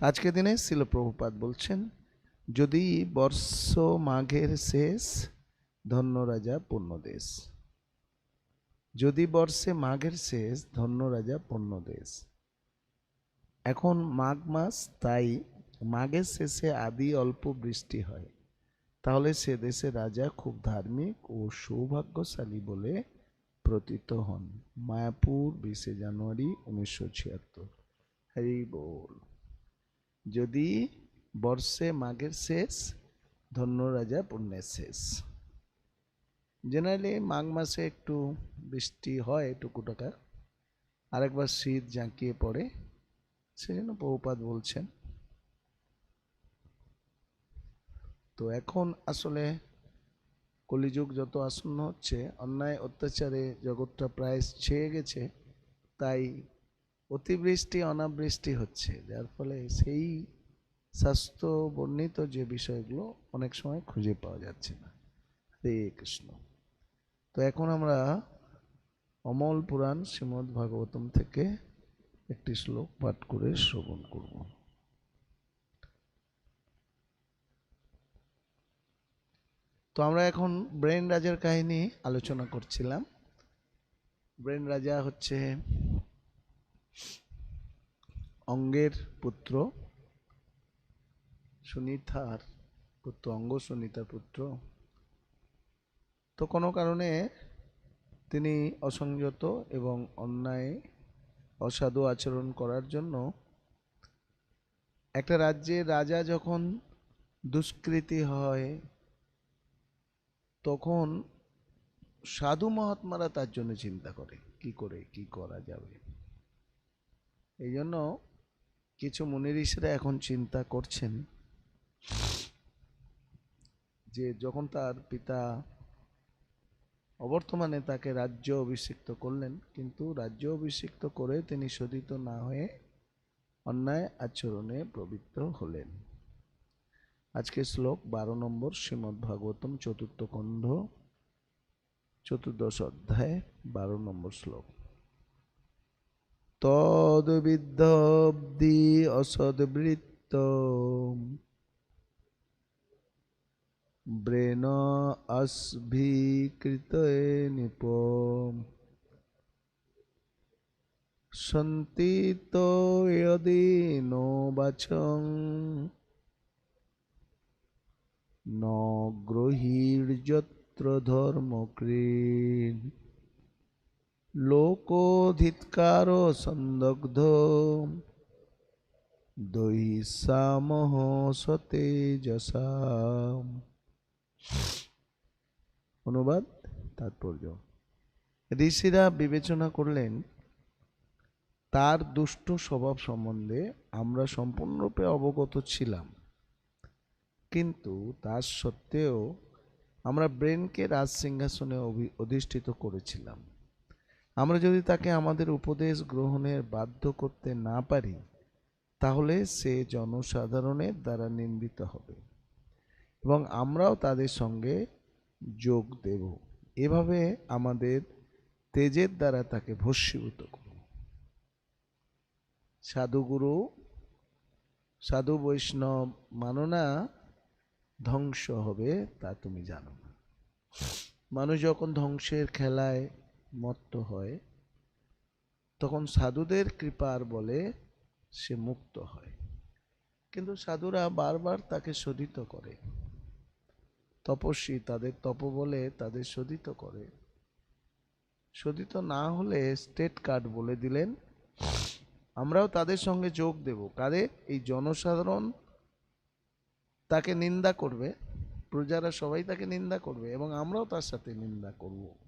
তো আজকে দিনে শিল প্রভুপাত বলছেন, যদি বর্ষ মাঘের শেষ ধন্য রাজা পূর্ণদেশ। যদি বর্ষে মাঘের শেষ ধন্য রাজা পূর্ণদেশ। এখন মাঘ মাস, তাই মাঘের শেষে আদি অল্প বৃষ্টি হয়। তাহলে সে দেশে রাজা খুব ধার্মিক ও সৌভাগ্যশালী বলে প্রতীত হন। মায়াপুর বিশে জানুয়ারি উনিশশো ছিয়াত্তর। হরি বল। যদি বর্ষে মাঘের শেষ, ধন্য রাজা পুণ্যের শেষ। জেনারেলি মাঘ মাসে একটু বৃষ্টি হয় টুকুটাকা। আরেকবার শীত জাঁকিয়ে পড়ে, সেজন্য বহুপাত বলছেন। তো এখন আসলে কলিযুগ যত আসন্ন হচ্ছে, অন্যায়, অত্যাচারে জগৎটা প্রায় ছেয়ে গেছে, তাই অতিবৃষ্টি, অনাবৃষ্টি হচ্ছে। যার ফলে সেই স্বাস্থ্য বর্ণিত যে বিষয়গুলো অনেক সময় খুঁজে পাওয়া যাচ্ছে না। হরে কৃষ্ণ। তো এখন আমরা অমল পুরাণ শ্রীমদ্ ভাগবতম থেকে একটি শ্লোক পাঠ করে শ্রবণ করব। তো আমরা এখন ব্রেন রাজার কাহিনী আলোচনা করছিলাম। ব্রেন রাজা হচ্ছে অঙ্গের পুত্র, সুনিতার পুত্র, অঙ্গ সুনিতার পুত্র। তো কোনো কারণে তিনি অসংযত এবং অন্যায়, অসাধু আচরণ করার জন্য একটা রাজ্যের রাজা যখন দুষ্কৃতি হয়, তখন সাধু মহাত্মারা তার জন্য চিন্তা করে, কি করে, কি করা যাবে? এই জন্য কিছু মুনি ঋষিরা এখন চিন্তা করছেন যে যখন তার পিতা অবর্তমানে তাকে রাজ্য অভিষিক্ত করলেন, কিন্তু রাজ্য অভিষিক্ত করে তিনি শোধিত না হয়ে অন্যায় আচরণে প্রবৃত্ত হলেন। আজকে শ্লোক বারো নম্বর শ্রীমদ্ ভাগবতম চতুর্থ কন্ধ চতুর্দশ অধ্যায়, বারো নম্বর শ্লোক। তদ্বিদ্ধব্দি অসদবৃত্ত ব্রেন অস্ভীকৃত নিপ সন্তি তো নো বাচং। ন গ্রহীর্যত্র ধর্মকৃণ লোকোধিৎকার সন্দগ্ধ দৈসামহ সতেজসা অনুবাদ তাৎপর্য ঋষিরা বিবেচনা করলেন, তার দুষ্ট স্বভাব সম্বন্ধে আমরা সম্পূর্ণরূপে অবগত ছিলাম। কিন্তু তার সত্ত্বেও আমরা ব্রেনকে রাজ সিংহাসনে অধিষ্ঠিত করেছিলাম। আমরা যদি তাকে আমাদের উপদেশ গ্রহণের বাধ্য করতে না পারি, তাহলে সে জনসাধারণের দ্বারা নিন্দিত হবে এবং আমরাও তাদের সঙ্গে যোগ দেব। এভাবে আমাদের তেজের দ্বারা তাকে ভস্মীভূত করব। সাধুগুরু, সাধু বৈষ্ণব মাননা ধ্বংস হবে তা তুমি জানো না। মানুষ যখন ধ্বংসের খেলায় মত্ত হয়, তখন সাধুদের কৃপার বলে সে মুক্ত হয়। কিন্তু সাধুরা বারবার তাকে শোধিত করে। তপস্বী তাদের তপবলে তাদের শোধিত করে। শোধিত না হলে স্টেট কার্ড বলে দিলেন, আমরাও তাদের সঙ্গে যোগ দেব। কাদের এই জনসাধারণ তাকে নিন্দা করবে। প্রজারা সবাই তাকে নিন্দা করবে এবং আমরাও তার সাথে নিন্দা করব।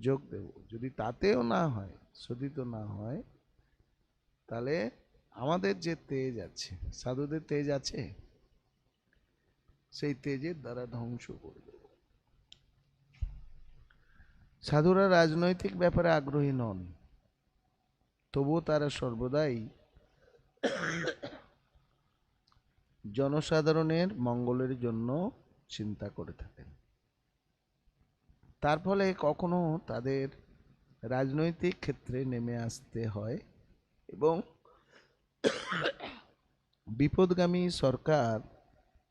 যোগ দেব। যদি তাতেও না হয় শোধিত না হয়, তাহলে আমাদের যে তেজ আছে, সাধুদের তেজ আছে? সেই তেজের দ্বারা ধ্বংস করে দেব। সাধুরা রাজনৈতিক ব্যাপারে আগ্রহী নন। তবুও তারা সর্বদাই জনসাধারণের মঙ্গলের জন্য চিন্তা করে থাকেন। তার ফলে কখনো তাদের রাজনৈতিক ক্ষেত্রে নেমে আসতে হয় এবং বিপদগামী সরকার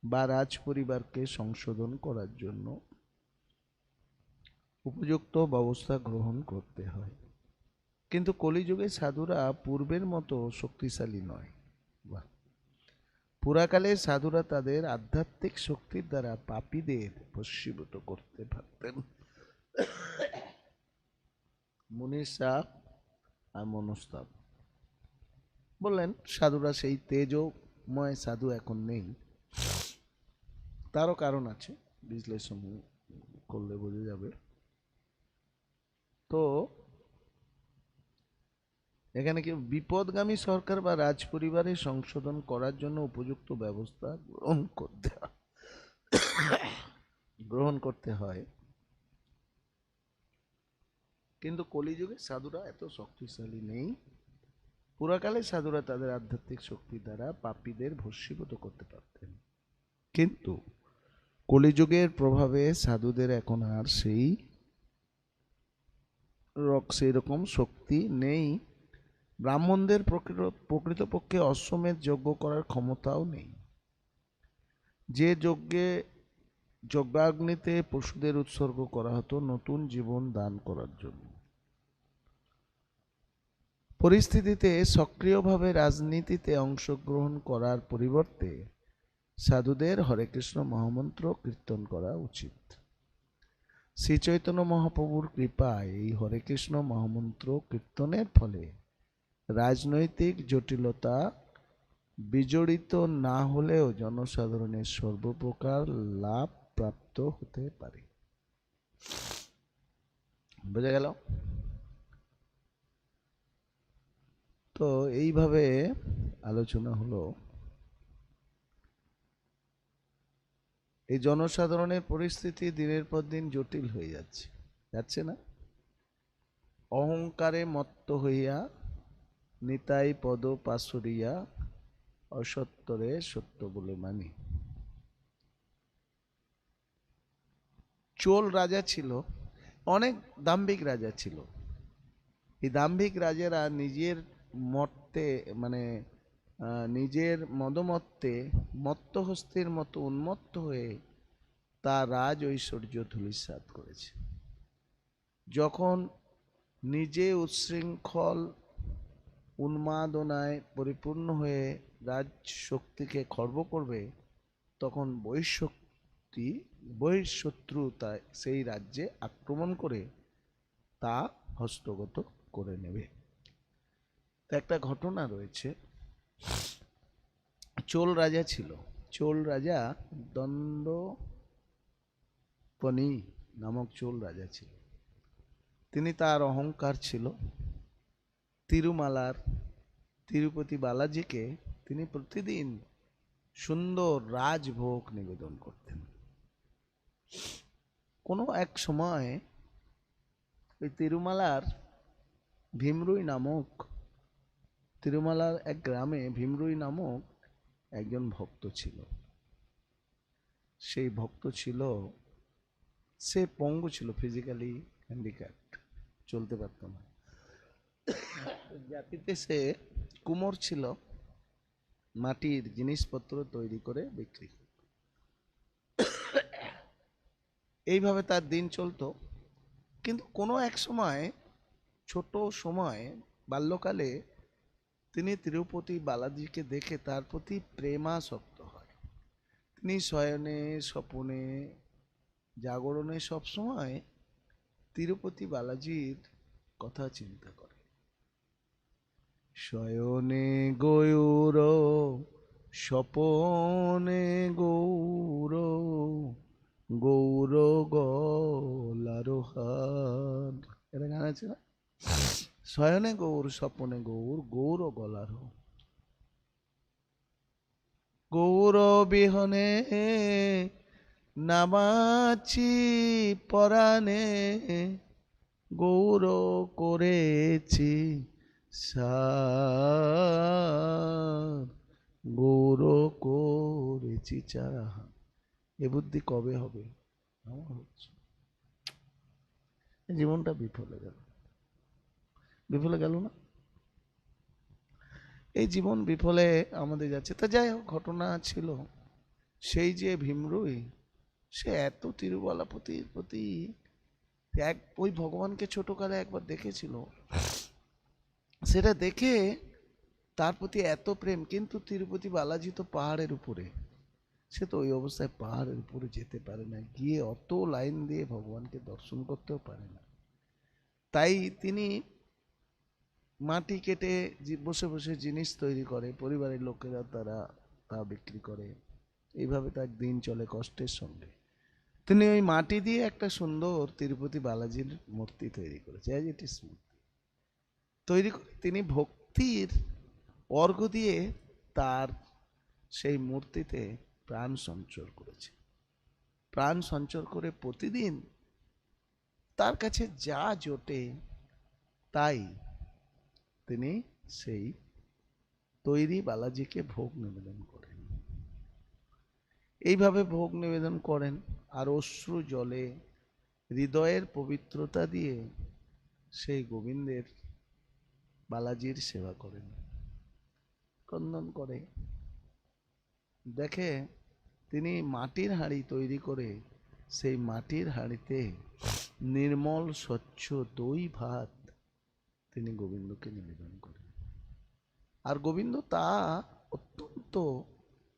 বা রাজ পরিবারকে সংশোধন করার জন্য উপযুক্ত ব্যবস্থা গ্রহণ করতে হয়। কিন্তু কলিযুগে সাধুরা পূর্বের মতো শক্তিশালী নয়। বা পুরাকালে সাধুরা তাদের আধ্যাত্মিক শক্তির দ্বারা পাপীদের ভস্মীভূত করতে পারতেন। মুনির আর মনস্তাপ। বললেন, সাধুরা সেই তেজময় সাধু এখন নেই। তারও কারণ আছে, বিশ্লেষণ করলে বোঝা যাবে। তো, এখানে কি বিপদগামী সরকার বা রাজ পরিবারের সংশোধন করার জন্য উপযুক্ত ব্যবস্থা গ্রহণ করতে গ্রহণ করতে হয়। কিন্তু কলিযুগে সাধুরা এত শক্তিশালী নেই। পুরাকালে সাধুরা তাদের আধ্যাত্মিক শক্তি দ্বারা পাপীদের ভস্মীভূত করতে পারতেন। কিন্তু কলিযুগের প্রভাবে সাধুদের এখন আর সেই সেই রকম শক্তি নেই। ব্রাহ্মণদের প্রকৃত, প্রকৃতপক্ষে অশ্বমেধ যজ্ঞ করার ক্ষমতাও নেই। যে যজ্ঞে যজ্ঞাগ্নিতে পশুদের উৎসর্গ করা হতো নতুন জীবন দান করার জন্য। পরিস্থিতিতে সক্রিয়ভাবে রাজনীতিতে অংশগ্রহণ করার পরিবর্তে সাধুদের হরে কৃষ্ণ মহামন্ত্র কীর্তন করা উচিত। শ্রী চৈতন্য মহাপ্রভুর কৃপায় এই হরে কৃষ্ণ মহামন্ত্র কীর্তনের ফলে রাজনৈতিক জটিলতা বিজড়িত না হলেও জনসাধারণের সর্বপ্রকার লাভ প্রাপ্ত হতে পারে। বোঝা গেল? তো এইভাবে আলোচনা হলো। এই জনসাধারণের পরিস্থিতি দিনের পর দিন জটিল হয়ে যাচ্ছে। যাচ্ছে না? অহংকারে মত্ত হইয়া নিতাই পদ পাশুরিয়া অসত্তরে সত্য বলে মানি। চোল রাজা ছিল, অনেক দাম্ভিক রাজা ছিল। এই দাম্ভিক রাজারা নিজের মর্তে মানে নিজের মদমত্তে মত্তহস্তির মতো উন্মত্ত হয়ে তার রাজ ঐশ্বর্য ধূলিসাৎ করেছে। যখন নিজে উচ্ছৃঙ্খল উন্মাদনায় পরিপূর্ণ হয়ে রাজ শক্তিকে খর্ব করবে, তখন বহিঃশক্তি বহিঃশত্রু তা সেই রাজ্যে আক্রমণ করে তা হস্তগত করে নেবে। একটা ঘটনা রয়েছে। চোল রাজা ছিল। চোল রাজা দণ্ডপনি নামক চোল রাজা ছিল। তিনি তার অহংকার ছিল। তিরুমালার, তিরুপতি বালাজিকে তিনি প্রতিদিন সুন্দর রাজভোগ নিবেদন করতেন। কোনো এক সময় ওই তিরুমালার ভীমরুই নামক, তিরুমালার এক গ্রামে ভীমরুই নামক একজন ভক্ত ছিল। সেই ভক্ত ছিল, সে পঙ্গু ছিল ফিজিক্যালি হ্যান্ডিক্যাপ্ট চলতে পারত না। জাতিতে সে কুমোর ছিল, মাটির জিনিসপত্র তৈরি করে বিক্রি করত। এইভাবে তার দিন চলতো। কিন্তু কোনো এক সময়, ছোট সময়, বাল্যকালে তিনি তিরুপতি বালাজিকে দেখে তার প্রতি প্রেমাসক্ত হয়। তিনি শয়নে, স্বপনে, জাগরণে সবসময় তিরুপতি বালাজির কথা চিন্তা করে। শয়নে গয়ুর স্বপনে গৌর গৌর গলারো হার এটা গান আছে না? শয়নে গৌর, স্বপনে গৌর গৌর গলার গৌর বিহনে নামাছি পরাণে, গৌর করেছি সার। করেছি চারা এ বুদ্ধি কবে হবে? আমার হচ্ছে। জীবনটা বিফলে গেল। বিফলে গেল না? এই জীবন বিফলে আমাদের যাচ্ছে। তা যাই হোক, ঘটনা ছিল সেই যে ভীমরুই, সে এত তিরুবালাপতির প্রতি এক, ওই ভগবানকে ছোটকালে একবার দেখেছিল। সেটা দেখে তার প্রতি এত প্রেম, কিন্তু তিরুপতি বালাজি তো পাহাড়ের উপরে। সে তো ওই অবস্থায় পাহাড়ের উপরে যেতে পারে না, গিয়ে অত লাইন দিয়ে ভগবানকে দর্শন করতেও পারে না। তাই তিনি মাটি কেটে বসে বসে জিনিস তৈরি করে, পরিবারের লোকেরা তারা তা বিক্রি করে। এইভাবে তার দিন চলে কষ্টের সঙ্গে। তিনি ওই মাটি দিয়ে একটা সুন্দর তিরুপতি বালাজির মূর্তি তৈরি করেছে অ্যাজ ইট ইস মূর্তি। তৈরি করে তিনি ভক্তির অর্ঘ দিয়ে তার সেই মূর্তিতে প্রাণ সঞ্চর করেছে। প্রাণ সঞ্চর করে প্রতিদিন তার কাছে যা জোটে তাই তিনি সেই তৈরি বালাজিকে ভোগ নিবেদন করেন। এইভাবে ভোগ নিবেদন করেন আর অশ্রু জলে হৃদয়ের পবিত্রতা দিয়ে সেই গোবিন্দের বালাজির সেবা করেন। ক্রন্দন করে দেখে তিনি মাটির হাঁড়ি তৈরি করে সেই মাটির হাঁড়িতে নির্মল, স্বচ্ছ দই ভাত তিনি গোবিন্দকে নিবেদন করেন। আর গোবিন্দ তা অত্যন্ত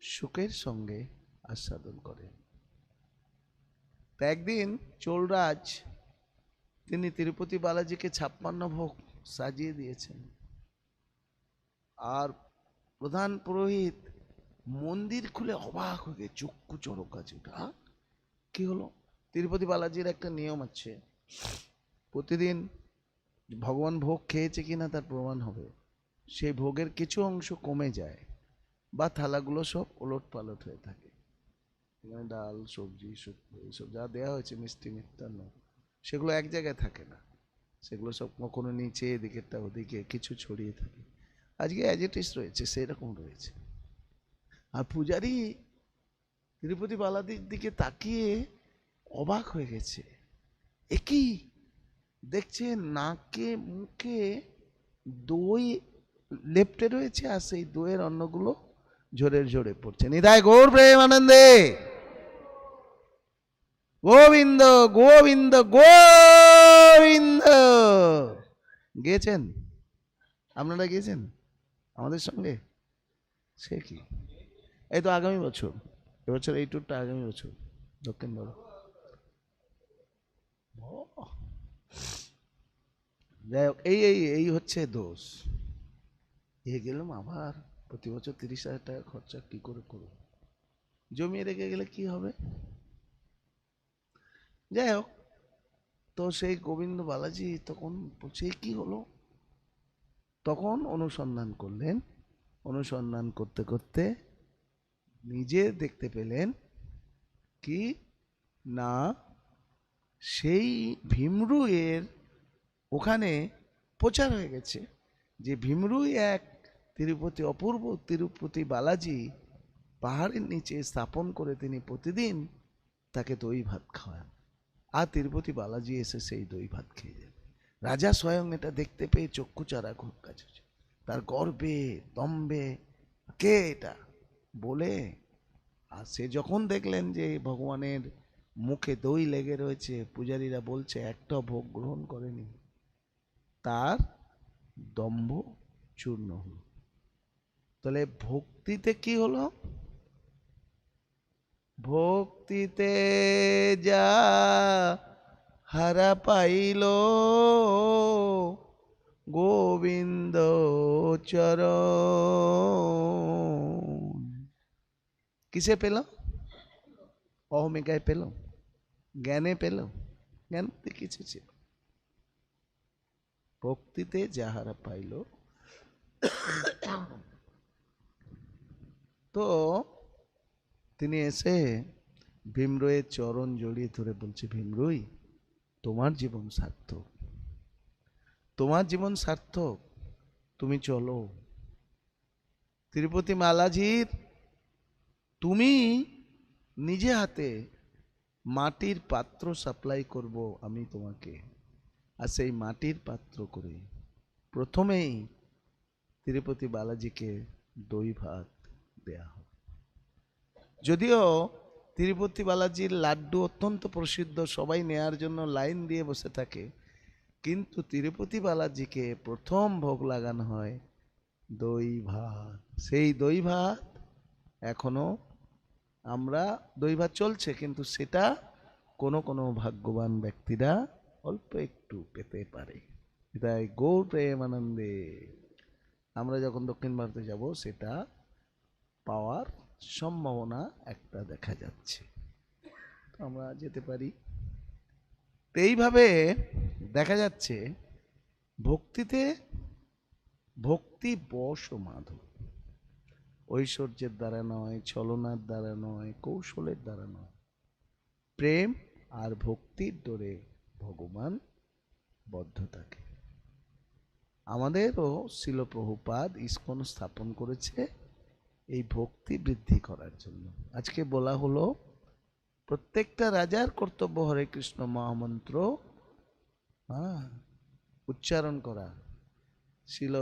সুখের সঙ্গে আস্বাদন করেন। তা একদিন চোলরাজ তিনি তিরুপতি বালাজিকে ছাপ্পান্ন ভোগ সাজিয়ে দিয়েছেন। আর প্রধান পুরোহিত মন্দির খুলে অবাক হয়ে গিয়ে চক্ষু চড়ক আছে ওটা কি হলো? তিরুপতি বালাজির একটা নিয়ম আছে। প্রতিদিন ভগবান ভোগ খেয়েছে কিনা তার প্রমাণ হবে। সেই ভোগের কিছু অংশ কমে যায় বা থালাগুলো সব ওলট পালট হয়ে থাকে। এখানে ডাল, সবজি, শুক্তো এইসব যা দেওয়া হয়েছে মিষ্টি, মিষ্টান্ন, সেগুলো এক জায়গায় থাকে না। সেগুলো সব কখনো নিচে, এদিকেরটা ওদিকে, কিছু ছড়িয়ে থাকে। আজকে অ্যাজ ইট ইস রয়েছে, সেরকম রয়েছে। আর পূজারি তিরুপতি বালাদির দিকে তাকিয়ে অবাক হয়ে গেছে। এ কি? দেখছে নাকে, মুখে দই লেপটে রয়েছে আর সেই দইয়ের অন্নগুলো ঝরে ঝরে পড়ছে। নিদায় গৌর প্রেম আনন্দে। গোবিন্দ গোবিন্দ গোবিন্দ। গেছেন আপনারা গেছেন আমাদের সঙ্গে? সে কি? এই তো আগামী বছর। এবছর এই ট্যুরটা আগামী বছর, দক্ষিণ বড় যাই হোক, এই এই এই হচ্ছে দোষ। এ গেলাম আবার, প্রতি বছর তিরিশ হাজার টাকা খরচা, কি করে করব? জমিয়ে রেখে গেলে কি হবে? যাই হোক, তো সেই গোবিন্দ বালাজি তখন "এ কি হলো? তখন অনুসন্ধান করলেন। অনুসন্ধান করতে করতে নিজে দেখতে পেলেন কি? না, সেই ভীমরু এর ওখানে প্রচার হয়ে গেছে যে ভীমরুই এক তিরুপতি, অপূর্ব তিরুপতি বালাজি পাহাড়ের নিচে স্থাপন করে তিনি প্রতিদিন তাকে দই ভাত খাওয়ান। আর তিরুপতি বালাজি এসে সেই দই ভাত খেয়ে যান রাজা স্বয়ং এটা দেখতে পেয়ে চক্ষু চারা খুব কাছে তার গর্বে, দম্বে, কে এটা? বলে, আর সে যখন দেখলেন যে ভগবানের মুখে দই লেগে রয়েছে, পূজারীরা বলছে, একটা ভোগ গ্রহণ করেনি। তার দম্ভ চূর্ণ হল। তাহলে ভক্তিতে কি হলো? ভক্তিতে যা হারা পাইল, গোবিন্দ চরণ। কিসে পেল? অহমিকায় পেল? জ্ঞানে পেল? জ্ঞান কিছু ছিল। ভক্তিতে যাহারা পাইল। তো তিনি এসে ভীমরয়ের চরণ জড়িয়ে ধরে বলছে, ভীমরুই, তোমার জীবন সার্থক। তোমার জীবন সার্থক। তুমি চলো। তিরুপতি মালাজির তুমি নিজে হাতে মাটির পাত্র সাপ্লাই করব আমি তোমাকে। আর সেই মাটির পাত্র করে প্রথমেই তিরুপতি বালাজিকে দই ভাত দেয়া হবে যদিও তিরুপতি বালাজির লাড্ডু অত্যন্ত প্রসিদ্ধ, সবাই নেয়ার জন্য লাইন দিয়ে বসে থাকে, কিন্তু তিরুপতি বালাজিকে প্রথম ভোগ লাগানো হয় দই ভাত। সেই দই ভাত এখনও আমরা দই ভাত চলছে, কিন্তু সেটা কোনো কোনো ভাগ্যবান ব্যক্তিরা অল্প একটু পেতে পারে। তাই গৌর প্রেমানন্দে। আমরা যখন দক্ষিণ ভারতে যাব, সেটা পাওয়ার সম্ভাবনা একটা দেখা যাচ্ছে। তো আমরা যেতে পারি। তো এইভাবে দেখা যাচ্ছে, ভক্তিতে ভক্তি বশ ও মাধব ঐশ্বর্যের দ্বারা নয়, ছলনার দ্বারা নয়, কৌশলের দ্বারা নয়। প্রেম আর ভক্তির দরে ভগবান বদ্ধ থাকে। আমাদেরও শিলপ্রভুপাদ ইস্কন স্থাপন করেছে এই ভক্তি বৃদ্ধি করার জন্য। আজকে বলা হলো, প্রত্যেকটা রাজার কর্তব্য হরে কৃষ্ণ মহামন্ত্র হ্যাঁ উচ্চারণ করা। শিল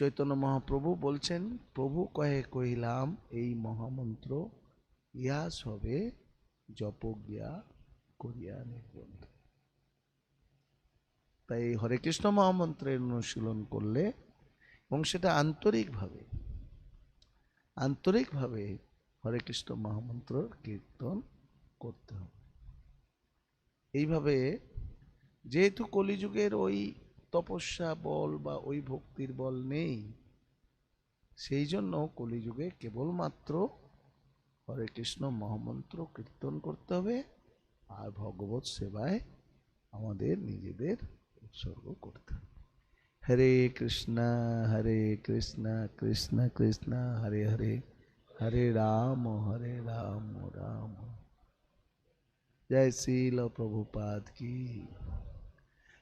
চৈতন্য মহাপ্রভু বলছেন, প্রভু কহে কহিলাম, এই মহামন্ত্র ইহা সবে জপজ্ঞা করিয়া নির্বন্ধ তাই এই হরে কৃষ্ণ মহামন্ত্রের অনুশীলন করলে এবং সেটা আন্তরিকভাবে আন্তরিকভাবে হরে কৃষ্ণ মহামন্ত্র কীর্তন করতে হবে। এইভাবে যেহেতু কলিযুগের ওই তপস্যা বল বা ওই ভক্তির বল নেই। সেই জন্য কলিযুগে কেবলমাত্র হরে কৃষ্ণ মহামন্ত্র কীর্তন করতে হবে আর ভগবত সেবায় আমাদের নিজেদের উৎসর্গ করতে হবে। হরে কৃষ্ণ হরে কৃষ্ণ কৃষ্ণ কৃষ্ণ, হরে হরে হরে রাম হরে রাম রাম। জয় শ্রীল প্রভুপাদ কি।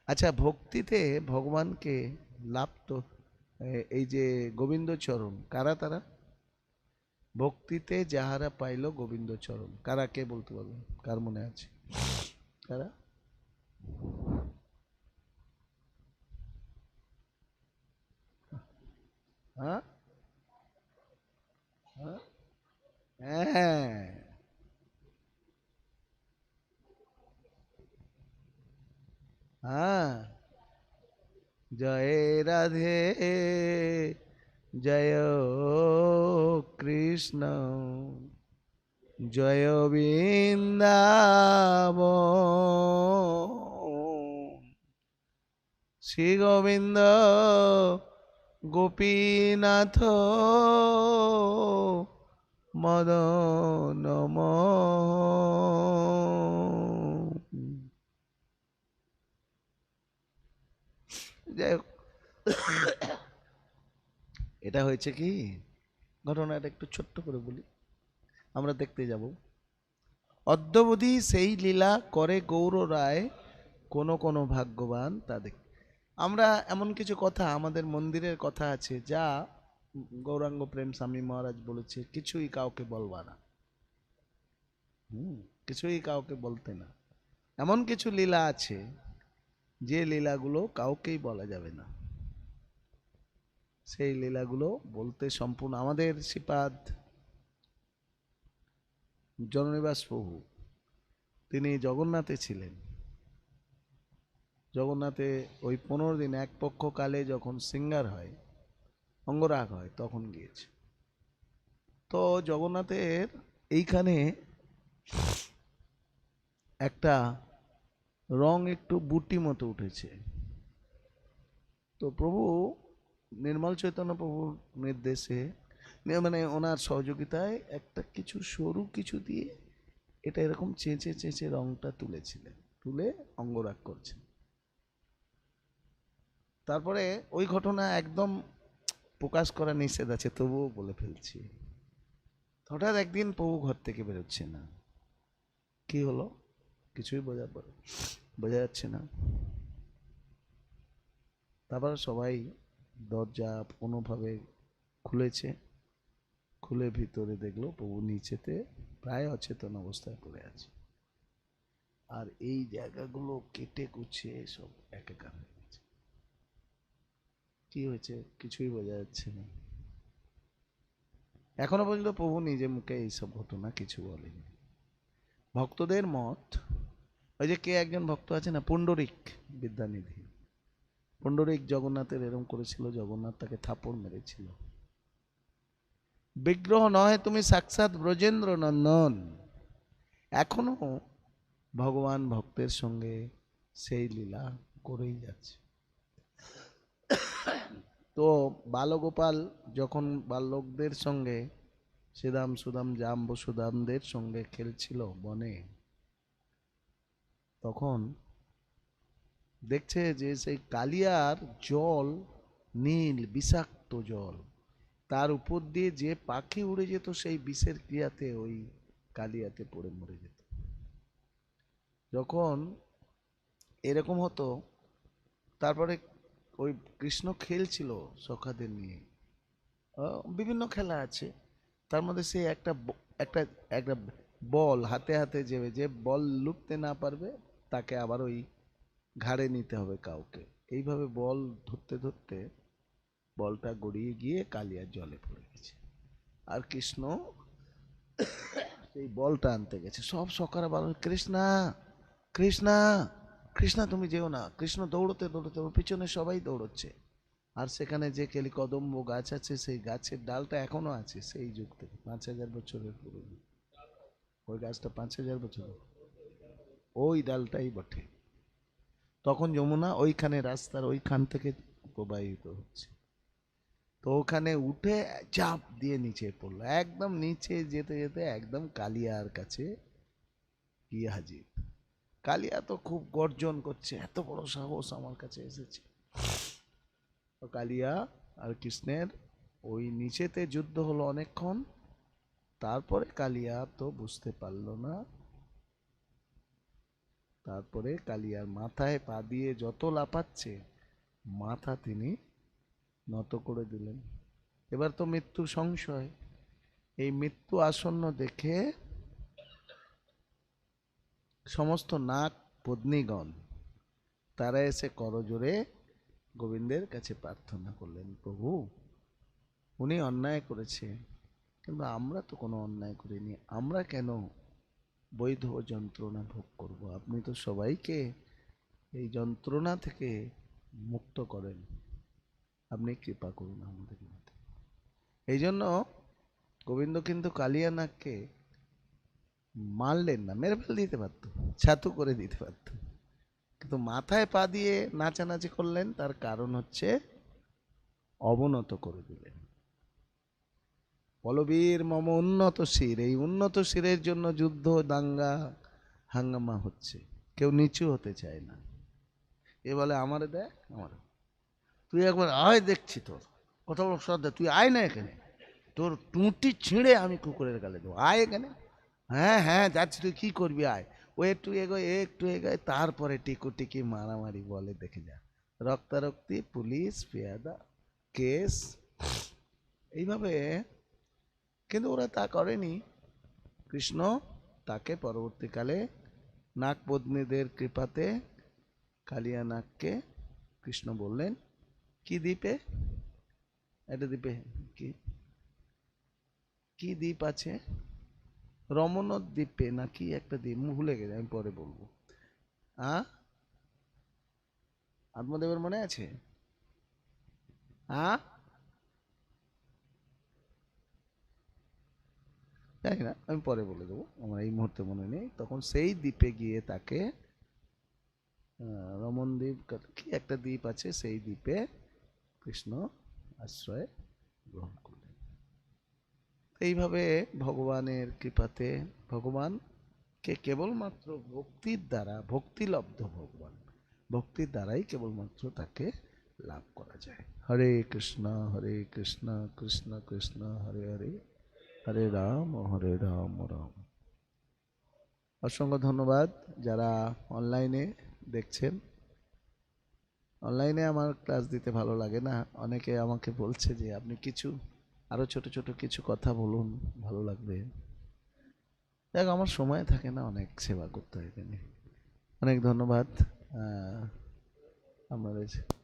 আচ্ছা ভক্তিতে ভগবানকে লাভ তো এই যে গোবিন্দ চরণ, কারা তারা? ভক্তিতে যাহারা পাইল গোবিন্দ চরণ, কারা, কে বলতে পারবেন কার মনে আছে? কারা? হ্যাঁ? হ্যাঁ। হ্যাঁ। জয় রাধে জয় কৃষ্ণ জয় বৃন্দাব শ্রী গোবিন্দ গোপীনাথ মদন যাই হোক। এটা হয়েছে কি? ঘটনাটা একটু ছোট্ট করে বলি। আমরা দেখতে যাব। অদ্যবধি সেই লীলা করে গৌর রায় কোনো কোনো ভাগ্যবান তা দেখ আমরা এমন কিছু কথা আমাদের মন্দিরের কথা আছে যা গৌরাঙ্গ প্রেম স্বামী মহারাজ বলেছে, কিছুই কাউকে বলবা না। হুম, কিছুই কাউকে বলতে না। এমন কিছু লীলা আছে যে লীলাগুলো কাউকেই বলা যাবে না। সেই লীলাগুলো বলতে সম্পূর্ণ আমাদের শ্রীপাদ জননিবাস প্রভু, তিনি জগন্নাথে ছিলেন। জগন্নাথে ওই পনেরো দিন এক পক্ষ কালে যখন সিঙ্গার হয়, অঙ্গরাগ হয়, তখন গিয়েছে। তো জগন্নাথের এইখানে একটা রং একটু বুটি মতো উঠেছে। তো প্রভু নির্মল চৈতন্য প্রভুর নির্দেশে মানে ওনার সহযোগিতায় একটা কিছু সরু কিছু দিয়ে এটা এরকম চেঁচে চেঁচে রংটা তুলেছিলেন, তুলে অঙ্গরাগ করছেন। তারপরে ওই ঘটনা একদম প্রকাশ করা নিষেধ আছে, তবুও বলে ফেলছি। হঠাৎ একদিন প্রভু ঘর থেকে বেরোচ্ছে না। কি হলো? কিছুই বোঝা পড়ে বোঝা যাচ্ছে না। তারপর সবাই দরজা কোনোভাবে খুলেছে, খুলে ভিতরে দেখল প্রভু নিচেতে প্রায় অচেতন অবস্থায় পড়ে আছে। আর এই জায়গাগুলো কেটে কুচিয়ে সব একাকার হয়ে গেছে। কি হয়েছে কিছুই বোঝা যাচ্ছে না। এখনও পর্যন্ত প্রভু নিজে মুখে এইসব ঘটনা কিছু বলেনি ভক্তদের মত ওই যে কে একজন ভক্ত আছে না, পুণ্ডরিক বিদ্যানিধি। পুণ্ডরিক জগন্নাথের এরম করেছিল, জগন্নাথ তাকে থাপড় মেরেছিল। বিগ্রহ নয় তুমি সাক্ষাৎ ব্রজেন্দ্র নন্দন। এখনও ভগবান ভক্তের সঙ্গে সেই লীলা করেই যাচ্ছে। তো বালগোপাল যখন বালকদের সঙ্গে শ্রীরাম সুদাম জাম বসুদামদের সঙ্গে খেলছিল বনে তখন দেখছে যে সেই কালিয়ার জল নীল, বিষাক্ত জল। তার উপর দিয়ে যে পাখি উড়ে যেত, সেই বিষের ক্রিয়াতে ওই কালিয়াতে পড়ে মরে যেত। যখন এরকম হতো, তারপরে ওই কৃষ্ণ খেলছিল সখাদের নিয়ে। বিভিন্ন খেলা আছে। তার মধ্যে সে একটা একটা একটা বল, হাতে হাতে যে যে বল লুকতে না পারবে তাকে আবার ওই ঘাড়ে নিতে হবে কাউকে। এইভাবে বল ধরতে ধরতে বলটা গড়িয়ে গিয়ে কালিয়ার জলে পড়ে গেছে। আর কৃষ্ণ সেই বলটা আনতে গেছে। সব সকালে বল কৃষ্ণা কৃষ্ণা কৃষ্ণা, তুমি যেও না। কৃষ্ণ দৌড়তে দৌড়তে ওর পিছনে সবাই দৌড়চ্ছে। আর সেখানে যে কেলি কদম্ব গাছ আছে, সেই গাছের ডালটা এখনও আছে সেই যুগ থেকে। পাঁচ হাজার বছরের পুরনো। ওই গাছটা পাঁচ হাজার বছর ওই ডালটাই বটে। তখন যমুনা ওইখানে রাস্তার ওইখান থেকে প্রবাহিত হচ্ছে। তো ওখানে উঠে চাপ দিয়ে নিচে পড়ল। একদম নিচে যেতে যেতে একদম কালিয়ার কাছে গিয়ে হাজির। কালিয়া তো খুব গর্জন করছে, এত বড় সাহস আমার কাছে এসেছে। তো কালিয়া আর কৃষ্ণের ওই নিচেতে যুদ্ধ হলো অনেকক্ষণ। তারপরে কালিয়া তো বুঝতে পারল না তারপরে কালিয়ার মাথায় পা দিয়ে যত লাপাচ্ছে মাথা তিনি নত করে দিলেন। এবার তো মৃত্যু সংশয়। এই মৃত্যু আসন্ন দেখে সমস্ত নাক পত্নীগণ তারা এসে করজোরে গোবিন্দের কাছে প্রার্থনা করলেন, প্রভু, উনি অন্যায় করেছে, কিন্তু আমরা তো কোনো অন্যায় করিনি, আমরা কেন বৈধ যন্ত্রণা ভোগ করব। আপনি তো সবাইকে এই যন্ত্রণা থেকে মুক্ত করেন। আপনি কৃপা করুন আমাদের মধ্যে। এই জন্য গোবিন্দ কিন্তু কালিয়ানাগকে মারলেন না, মেরে ফেলে দিতে পারতো, ছাতু করে দিতে পারত। কিন্তু মাথায় পা দিয়ে নাচানাচি করলেন, তার কারণ হচ্ছে অবনত করে দিলেন। পলবীর মম উন্নত শির, এই উন্নত শিরের জন্য যুদ্ধ দাঙ্গা হাঙ্গামা হচ্ছে। কেউ নিচু হতে চায় না। এ বলে, আমারে দেখ, আমার। তুই একবার আয় দেখছি তোর। কত বড় শ্রদ্ধা তুই আয় না এখানে। তোর টুঁটি ছিঁড়ে আমি কুকুরের গালে দেবো। আয় এখানে। হ্যাঁ হ্যাঁ যাচ্ছি, তুই কী করবি, আয়। ও একটু এগোয় একটু এগোয়, তারপরে টিকু টিকি মারামারি বলে, দেখে যা। রক্তারক্তি, পুলিশ, পেয়াদা, কেস। এইভাবে কিন্তু ওরা তা করেনি। কৃষ্ণ তাকে পরবর্তীকালে নাগপত্নীদের কৃপাতে কালিয়া নাগকে কৃষ্ণ বললেন, কি দ্বীপে? এটা দ্বীপে কি? কি দ্বীপ আছে? রমণ দ্বীপে না কি একটা দ্বীপ? ভুলে গেছি, আমি পরে বলব। আ? আত্মদেবের মনে আছে? আ? জানি না? আমি পরে বলে দেবো। আমার এই মুহূর্তে মনে নেই। তখন সেই দ্বীপে গিয়ে তাকে রমণ দ্বীপ কি একটা দ্বীপ আছে? সেই দ্বীপে কৃষ্ণ আশ্রয় গ্রহণ করলেন। এইভাবে ভগবানের কৃপাতে ভগবানকে কেবলমাত্র ভক্তির দ্বারা, ভক্তিলব্ধ ভগবান, ভক্তির দ্বারাই কেবলমাত্র তাকে লাভ করা যায়। হরে কৃষ্ণ হরে কৃষ্ণ কৃষ্ণ কৃষ্ণ, হরে হরে। হরে রাম হরে রাম রাম। অসংখ্য ধন্যবাদ যারা অনলাইনে দেখছেন। অনলাইনে আমার ক্লাস দিতে ভালো লাগে না। অনেকে আমাকে বলছে যে, আপনি কিছু আরও ছোট ছোট কিছু কথা বলুন, ভালো লাগবে। দেখ, আমার সময় থাকে না অনেক সেবা করতে হয় এখানে। অনেক ধন্যবাদ। আমাদের